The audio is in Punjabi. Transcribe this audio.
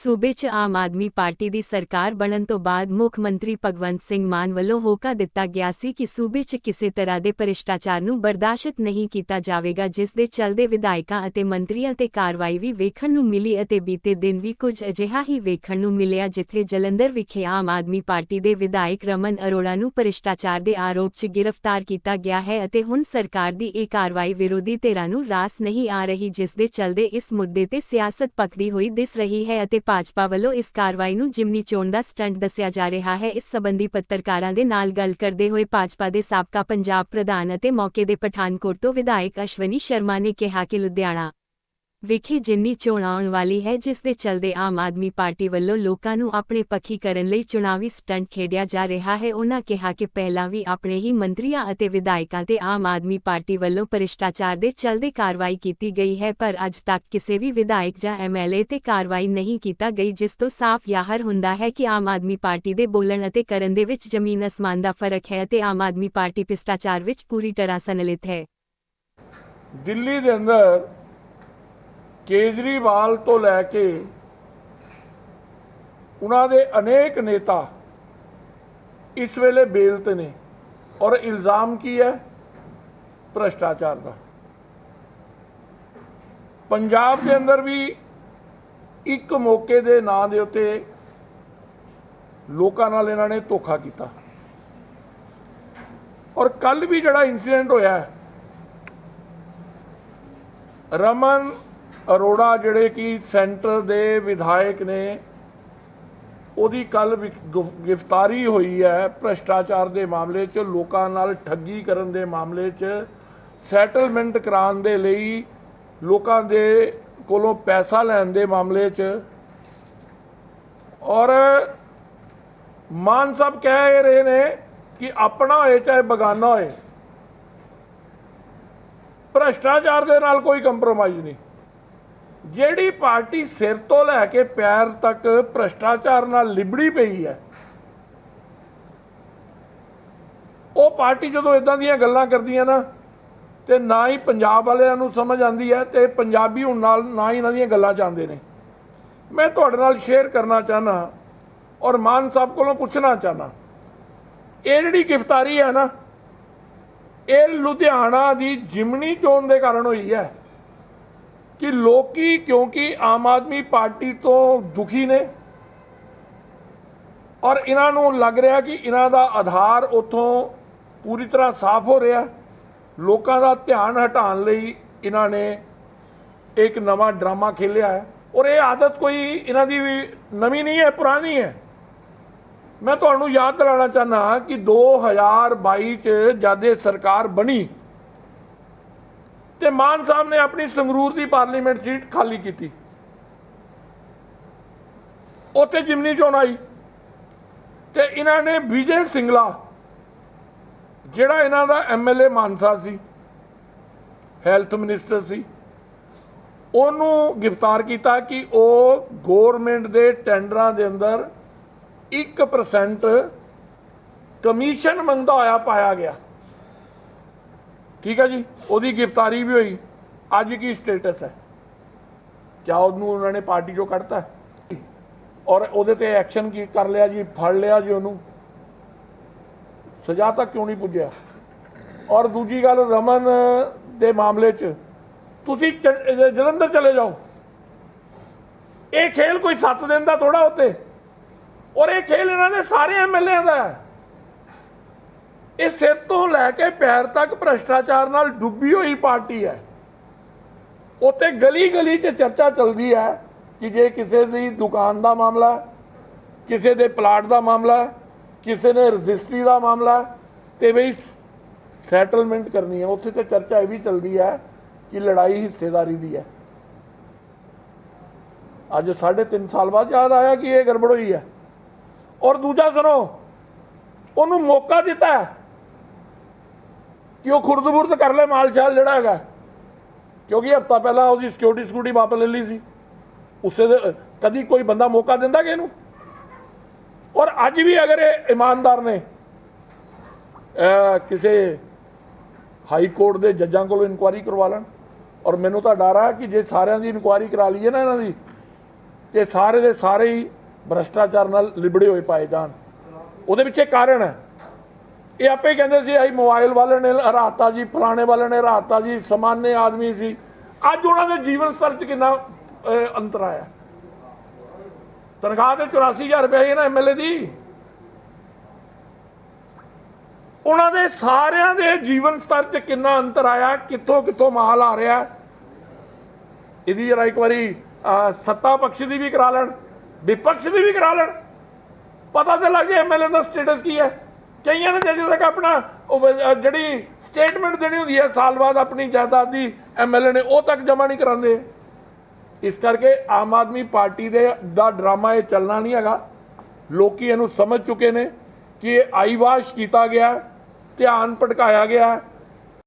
ਸੂਬੇ 'ਚ ਆਮ ਆਦਮੀ ਪਾਰਟੀ ਦੀ ਸਰਕਾਰ ਬਣਨ ਤੋਂ ਬਾਅਦ ਮੁੱਖ ਮੰਤਰੀ ਭਗਵੰਤ ਸਿੰਘ ਮਾਨ ਵੱਲੋਂ ਹੋਕਾ ਦਿੱਤਾ ਗਿਆ ਸੀ ਕਿ ਸੂਬੇ 'ਚ ਕਿਸੇ ਤਰ੍ਹਾਂ ਦੇ ਭ੍ਰਿਸ਼ਟਾਚਾਰ ਨੂੰ ਬਰਦਾਸ਼ਤ ਨਹੀਂ ਕੀਤਾ ਜਾਵੇਗਾ ਜਿਸ ਦੇ ਚੱਲਦੇ ਵਿਧਾਇਕਾਂ ਅਤੇ ਮੰਤਰੀਆਂ ਤੇ ਕਾਰਵਾਈ ਵੀ ਵੇਖਣ ਨੂੰ ਮਿਲੀ ਅਤੇ ਬੀਤੇ ਦਿਨ ਵੀ ਕੁਝ ਅਜਿਹਾ ਹੀ ਵੇਖਣ ਨੂੰ ਮਿਲਿਆ ਜਿੱਥੇ ਜਲੰਧਰ ਵਿਖੇ ਆਮ ਆਦਮੀ ਪਾਰਟੀ ਦੇ ਵਿਧਾਇਕ ਰਮਨ ਅਰੋੜਾ ਨੂੰ ਭ੍ਰਿਸ਼ਟਾਚਾਰ ਦੇ ਆਰੋਪ 'ਚ ਗ੍ਰਿਫਤਾਰ ਕੀਤਾ ਗਿਆ ਹੈ ਅਤੇ ਹੁਣ ਸਰਕਾਰ ਦੀ ਇਹ ਕਾਰਵਾਈ ਵਿਰੋਧੀ ਧਿਰਾਂ ਨੂੰ ਰਾਸ ਨਹੀਂ ਆ ਰਹੀ ਜਿਸ ਦੇ ਚੱਲਦੇ ਇਸ ਮੁੱਦੇ ਤੇ ਸਿਆਸਤ ਪੱਕਦੀ ਹੋਈ ਦਿਸ ਰਹੀ ਹੈ ਅਤੇ ਭਾਜਪਾ ਵੱਲੋਂ ਇਸ ਕਾਰਵਾਈ ਨੂੰ ਜਿਮਨੀ ਚੋਣ ਦਾ ਸਟੰਟ ਦੱਸਿਆ ਜਾ ਰਿਹਾ ਹੈ। ਇਸ ਸਬੰਧੀ ਪੱਤਰਕਾਰਾਂ ਦੇ ਨਾਲ ਗੱਲ ਕਰਦੇ ਹੋਏ ਭਾਜਪਾ ਦੇ ਸਾਬਕਾ ਪੰਜਾਬ ਪ੍ਰਧਾਨ ਅਤੇ ਮੌਕੇ ਦੇ ਪਠਾਨਕੋਟ ਤੋਂ ਵਿਧਾਇਕ ਅਸ਼ਵਨੀ ਸ਼ਰਮਾ ਨੇ ਕਿਹਾ ਕਿ ਲੁਧਿਆਣਾ ਵਿਖੇ ਜਿੰਨੀ ਚੋਣ ਆਉਣ ਵਾਲੀ ਹੈ, ਜਿਸ ਦੇ ਚਲਦੇ ਆਮ ਆਦਮੀ ਪਾਰਟੀ ਵੱਲੋਂ ਲੋਕਾਂ ਨੂੰ ਆਪਣੇ ਪੱਖੀ ਕਰਨ ਲਈ ਚੁਣਾਵੀ ਸਟੰਟ ਖੇਡਿਆ ਜਾ ਰਿਹਾ ਹੈ। ਉਹਨਾਂ ਕਿਹਾ ਕਿ ਪਹਿਲਾਂ ਵੀ ਆਪਣੇ ਹੀ ਮੰਤਰੀਆਂ ਅਤੇ ਵਿਧਾਇਕਾਂ ਤੇ ਆਮ ਆਦਮੀ ਪਾਰਟੀ ਵੱਲੋਂ ਭ੍ਰਿਸ਼ਟਾਚਾਰ ਦੇ ਚਲਦੇ ਕਾਰਵਾਈ ਕੀਤੀ ਗਈ ਹੈ, ਪਰ ਅੱਜ ਤੱਕ ਕਿਸੇ ਵੀ ਵਿਧਾਇਕ ਜਾਂ ਐਮਐਲਏ ਤੇ ਕਾਰਵਾਈ ਨਹੀਂ ਕੀਤਾ ਗਈ, ਜਿਸ ਤੋਂ ਸਾਫ਼ ਜ਼ਾਹਰ ਹੁੰਦਾ ਹੈ ਕਿ ਆਮ ਆਦਮੀ ਪਾਰਟੀ ਦੇ ਬੋਲਣ ਅਤੇ ਕਰਨ ਦੇ ਵਿੱਚ ਜ਼ਮੀਨ ਅਸਮਾਨ ਦਾ ਫ਼ਰਕ ਹੈ ਅਤੇ ਆਮ ਆਦਮੀ ਪਾਰਟੀ ਭ੍ਰਿਸ਼ਟਾਚਾਰ ਵਿੱਚ ਪੂਰੀ ਤਰ੍ਹਾਂ ਸੰਨਿਲਿਤ ਹੈ। ਦਿੱਲੀ ਦੇ ਅੰਦਰ ਕੇਜਰੀਵਾਲ ਤੋਂ ਲੈ ਕੇ ਉਹਨਾਂ ਦੇ ਅਨੇਕ ਨੇਤਾ ਇਸ ਵੇਲੇ ਬੇਲ ਤੇ ਨੇ ਔਰ ਇਲਜ਼ਾਮ ਕੀ ਹੈ? ਭ੍ਰਸ਼ਟਾਚਾਰ ਦਾ। ਪੰਜਾਬ ਦੇ ਅੰਦਰ ਵੀ ਇੱਕ ਮੌਕੇ ਦੇ ਨਾਂ ਦੇ ਉੱਤੇ ਲੋਕਾਂ ਨਾਲ ਇਹਨਾਂ ਨੇ ਧੋਖਾ ਕੀਤਾ। ਔਰ ਕੱਲ ਵੀ ਜਿਹੜਾ ਇਨਸੀਡੈਂਟ ਹੋਇਆ ਰਮਨ ਅਰੋੜਾ ਜਿਹੜੇ ਕਿ ਸੈਂਟਰ ਦੇ ਵਿਧਾਇਕ ਨੇ, ਉਹਦੀ ਕੱਲ ਗ੍ਰਿਫਤਾਰੀ ਹੋਈ ਹੈ ਭ੍ਰਸ਼ਟਾਚਾਰ ਦੇ ਮਾਮਲੇ 'ਚ, ਲੋਕਾਂ ਨਾਲ ਠੱਗੀ ਕਰਨ ਦੇ ਮਾਮਲੇ 'ਚ ਸੈਟਲਮੈਂਟ ਕਰਾਉਣ ਦੇ ਲਈ ਲੋਕਾਂ ਦੇ ਕੋਲੋਂ ਪੈਸਾ ਲੈਣ ਦੇ ਮਾਮਲੇ 'ਚ। ਔਰ ਮਾਨ ਸਾਹਿਬ ਕਹਿ ਰਹੇ ਨੇ ਕਿ ਆਪਣਾ ਹੋਏ, ਚਾਹੇ ਬਗਾਨਾ ਹੋਏ। ਭ੍ਰਸ਼ਟਾਚਾਰ ਦੇ ਨਾਲ ਕੋਈ ਕੰਪਰੋਮਾਈਜ਼ ਨਹੀਂ। ਜਿਹੜੀ ਪਾਰਟੀ ਸਿਰ ਤੋਂ ਲੈ ਕੇ ਪੈਰ ਤੱਕ ਭ੍ਰਸ਼ਟਾਚਾਰ ਨਾਲ ਲਿਬੜੀ ਪਈ ਹੈ, ਉਹ ਪਾਰਟੀ ਜਦੋਂ ਇਦਾਂ ਦੀਆਂ ਗੱਲਾਂ ਕਰਦੀਆਂ ਨਾ, ਤੇ ਨਾ ਹੀ ਪੰਜਾਬ ਵਾਲਿਆਂ ਨੂੰ ਸਮਝ ਆਉਂਦੀ ਹੈ ਤੇ ਪੰਜਾਬੀ ਹੁਣ ਨਾਲ ਨਾ ਹੀ ਇਹਨਾਂ ਦੀਆਂ ਗੱਲਾਂ ਚਾਹੁੰਦੇ ਨੇ। ਮੈਂ ਤੁਹਾਡੇ ਨਾਲ ਸ਼ੇਅਰ ਕਰਨਾ ਚਾਹਨਾ ਔਰ ਮਾਨ ਸਾਹਿਬ ਕੋਲੋਂ ਪੁੱਛਣਾ ਚਾਹਨਾ ਇਹ ਜਿਹੜੀ ਗ੍ਰਿਫਤਾਰੀ ਹੈ ਨਾ, ਇਹ ਲੁਧਿਆਣਾ ਦੀ ਜਿਮਨੀ ਚੋਣ ਦੇ ਕਾਰਨ ਹੋਈ ਹੈ। ਕਿ ਲੋਕੀ ਕਿਉਂਕਿ ਆਮ ਆਦਮੀ ਪਾਰਟੀ ਤੋਂ ਦੁਖੀ ਨੇ ਔਰ ਇਹਨਾਂ ਨੂੰ ਲੱਗ ਰਿਹਾ ਕਿ ਇਹਨਾਂ ਦਾ ਆਧਾਰ ਉਥੋਂ ਪੂਰੀ ਤਰ੍ਹਾਂ ਸਾਫ਼ ਹੋ ਰਿਹਾ ਲੋਕਾਂ ਦਾ ਧਿਆਨ ਹਟਾਉਣ ਲਈ ਇਹਨਾਂ ਨੇ ਇੱਕ ਨਵਾਂ ਡਰਾਮਾ ਖੇਲਿਆ ਹੈ। ਔਰ ਇਹ ਆਦਤ ਕੋਈ ਇਹਨਾਂ ਦੀ ਵੀ ਨਵੀਂ ਨਹੀਂ ਹੈ, ਪੁਰਾਣੀ ਹੈ। ਮੈਂ ਤੁਹਾਨੂੰ ਯਾਦ ਦਿਲਾਉਣਾ ਚਾਹਨਾ ਕਿ 2022 ਚ ਜਦ ਇਹ ਸਰਕਾਰ ਬਣੀ ਤੇ ਮਾਨ ਸਾਹਿਬ ਨੇ ਆਪਣੀ ਸੰਗਰੂਰ ਦੀ ਪਾਰਲੀਮੈਂਟ ਸੀਟ ਖਾਲੀ ਕੀਤੀ। ਉੱਥੇ ਜਿਮਨੀ ਚੋਣ ਆਈ ਤੇ ਇਹਨਾਂ ਨੇ ਵਿਜੇ ਸਿੰਗਲਾ, ਜਿਹੜਾ ਇਹਨਾਂ ਦਾ ਐਮਐਲਏ ਮਾਨਸਾ ਸੀ, ਹੈਲਥ ਮਿਨਿਸਟਰ ਸੀ, ਉਹਨੂੰ ਗ੍ਰਿਫਤਾਰ ਕੀਤਾ ਕਿ ਉਹ ਗਵਰਨਮੈਂਟ ਦੇ ਟੈਂਡਰਾਂ ਦੇ ਅੰਦਰ 1% ਕਮਿਸ਼ਨ ਮੰਗਦਾ ਹੋਇਆ ਪਾਇਆ ਗਿਆ। ਠੀਕ ਹੈ ਜੀ? ਉਹਦੀ ਗ੍ਰਿਫਤਾਰੀ ਵੀ ਹੋਈ। ਅੱਜ ਕੀ ਸਟੇਟਸ ਹੈ? ਕਿਆ ਉਹਨੂੰ ਉਹਨਾਂ ਨੇ ਪਾਰਟੀ ਚੋਂ ਕੱਢਤਾ? ਔਰ ਉਹਦੇ ਤੇ ਐਕਸ਼ਨ ਕੀ ਕਰ ਲਿਆ ਜੀ? ਫੜ ਲਿਆ ਜੀ ਉਹਨੂੰ? ਸਜ਼ਾ ਤੱਕ ਕਿਉਂ ਨਹੀਂ ਪੁੱਜਿਆ? ਔਰ ਦੂਜੀ ਗੱਲ ਰਮਨ ਦੇ ਮਾਮਲੇ 'ਚ, ਤੁਸੀਂ ਜਲੰਧਰ ਚਲੇ ਜਾਓ। ਇਹ ਖੇਲ ਕੋਈ 7 ਦਿਨ ਦਾ ਥੋੜਾ ਉੱਤੇ ਔਰ ਇਹ ਖੇਲ ਇਹਨਾਂ ਦੇ ਸਾਰੇ ਐਮਐਲਏ ਦਾ ਹੈ। ਇਹ ਸਿਰ ਤੋਂ ਲੈ ਕੇ ਪੈਰ ਤੱਕ ਭ੍ਰਸ਼ਟਾਚਾਰ ਨਾਲ ਡੁੱਬੀ ਹੋਈ ਪਾਰਟੀ ਹੈ। ਉੱਤੇ ਗਲੀ ਗਲੀ 'ਚ ਚਰਚਾ ਚੱਲਦੀ ਹੈ ਕਿ ਜੇ ਕਿਸੇ ਦੀ ਦੁਕਾਨ ਦਾ ਮਾਮਲਾ ਕਿਸੇ ਦੇ ਪਲਾਟ ਦਾ ਮਾਮਲਾ ਕਿਸੇ ਨੇ ਰਜਿਸਟਰੀ ਦਾ ਮਾਮਲਾ ਹੈ, ਤੇ ਬਈ ਸੈਟਲਮੈਂਟ ਕਰਨੀ ਹੈ। ਉੱਥੇ ਤੇ ਚਰਚਾ ਇਹ ਵੀ ਚੱਲਦੀ ਹੈ ਕਿ ਲੜਾਈ ਹਿੱਸੇਦਾਰੀ ਦੀ ਹੈ। ਅੱਜ 3.5 ਸਾਲ ਬਾਅਦ ਯਾਦ ਆਇਆ ਕਿ ਇਹ ਗੜਬੜ ਹੋਈ ਹੈ। ਔਰ ਦੂਜਾ ਸੁਣੋ ਉਹਨੂੰ ਮੌਕਾ ਦਿੱਤਾ ਕਿ ਉਹ ਖੁਰਦ-ਬੁਰਦ ਕਰ ਲੈ ਮਾਲ ਛਾਲ ਜਿਹੜਾ ਹੈਗਾ। ਕਿਉਂਕਿ ਹਫਤਾ ਪਹਿਲਾਂ ਉਹਦੀ ਸਿਕਿਉਰਿਟੀ ਸਿਕਿਉਰਿਟੀ ਵਾਪਸ ਲੈ ਲਈ ਸੀ। ਉਸੇ ਦੇ, ਕਦੀ ਕੋਈ ਬੰਦਾ ਮੌਕਾ ਦਿੰਦਾ ਕਿ ਇਹਨੂੰ? ਔਰ ਅੱਜ ਵੀ ਅਗਰ ਇਹ ਇਮਾਨਦਾਰ ਨੇ ਕਿਸੇ ਹਾਈ ਕੋਰਟ ਦੇ ਜੱਜਾਂ ਕੋਲੋਂ ਇਨਕੁਆਇਰੀ ਕਰਵਾ ਲੈਣ। ਔਰ ਮੈਨੂੰ ਤਾਂ ਡਰ ਆ ਕਿ ਜੇ ਸਾਰਿਆਂ ਦੀ ਇਨਕੁਆਇਰੀ ਕਰਾ ਲਈਏ ਨਾ ਇਹਨਾਂ ਦੀ, ਤੇ ਸਾਰੇ ਦੇ ਸਾਰੇ ਹੀ ਭ੍ਰਸ਼ਟਾਚਾਰ ਨਾਲ ਲਿਬੜੇ ਹੋਏ ਪਾਏ ਜਾਣ। ਉਹਦੇ ਪਿੱਛੇ ਕਾਰਨ ਹੈ। ਇਹ ਆਪੇ ਕਹਿੰਦੇ ਸੀ, ਅਸੀਂ ਮੋਬਾਈਲ ਵਾਲੇ ਨੇ ਹਰਾਤਾ ਜੀ, ਫਲਾਣੇ ਵਾਲੇ ਨੇ ਹਰਾਤਾ ਜੀ, ਸਮਾਨੇ ਆਦਮੀ ਸੀ। ਅੱਜ ਉਹਨਾਂ ਦੇ ਜੀਵਨ ਸਤਰ 'ਚ ਕਿੰਨਾ ਅੰਤਰ ਆਇਆ। ਤਨਖਾਹ ਤੇ 84000 ਰੁਪਏ ਹੈ ਨਾ ਐਮਐਲਏ ਦੀ। ਉਹਨਾਂ ਦੇ ਸਾਰਿਆਂ ਦੇ ਜੀਵਨ ਸਤਰ 'ਚ ਕਿੰਨਾ ਅੰਤਰ ਆਇਆ, ਕਿੱਥੋਂ ਕਿੱਥੋਂ ਮਾਲ ਆ ਰਿਹਾ। ਇਹਦੀ ਜਰਾ ਇੱਕ ਵਾਰੀ ਸੱਤਾ ਪਕਸ਼ ਦੀ ਵੀ ਕਰਾ ਲੈਣ, ਵਿਪਕਸ਼ ਦੀ ਵੀ ਕਰਾ ਲੈਣ। ਪਤਾ ਤੇ ਲੱਗ ਜਾਏ ਐਮਐਲਏ ਦਾ ਸਟੇਟਸ ਕੀ ਹੈ। ਕਈਆਂ ਨੇ ਜਦੋਂ ਤੱਕ ਆਪਣਾ ਜਿਹੜੀ ਸਟੇਟਮੈਂਟ ਦੇਣੀ ਹੁੰਦੀ ਹੈ, ਸਾਲ ਬਾਅਦ ਆਪਣੀ ਜਾਇਦਾਦ ਦੀ ਐਮਐਲਏ ਨੇ, ਉਹ ਤੱਕ ਜਮ੍ਹਾਂ ਨਹੀਂ ਕਰਾਉਂਦੇ। ਇਸ ਕਰਕੇ ਆਮ ਆਦਮੀ ਪਾਰਟੀ ਦੇ ਦਾ ਡਰਾਮਾ ਇਹ ਚੱਲਣਾ ਨਹੀਂ ਹੈਗਾ। ਲੋਕੀ ਇਹਨੂੰ ਸਮਝ ਚੁੱਕੇ ਨੇ ਕਿ ਇਹ ਆਈਵਾਸ਼ ਕੀਤਾ ਗਿਆ, ਧਿਆਨ ਭਟਕਾਇਆ ਗਿਆ।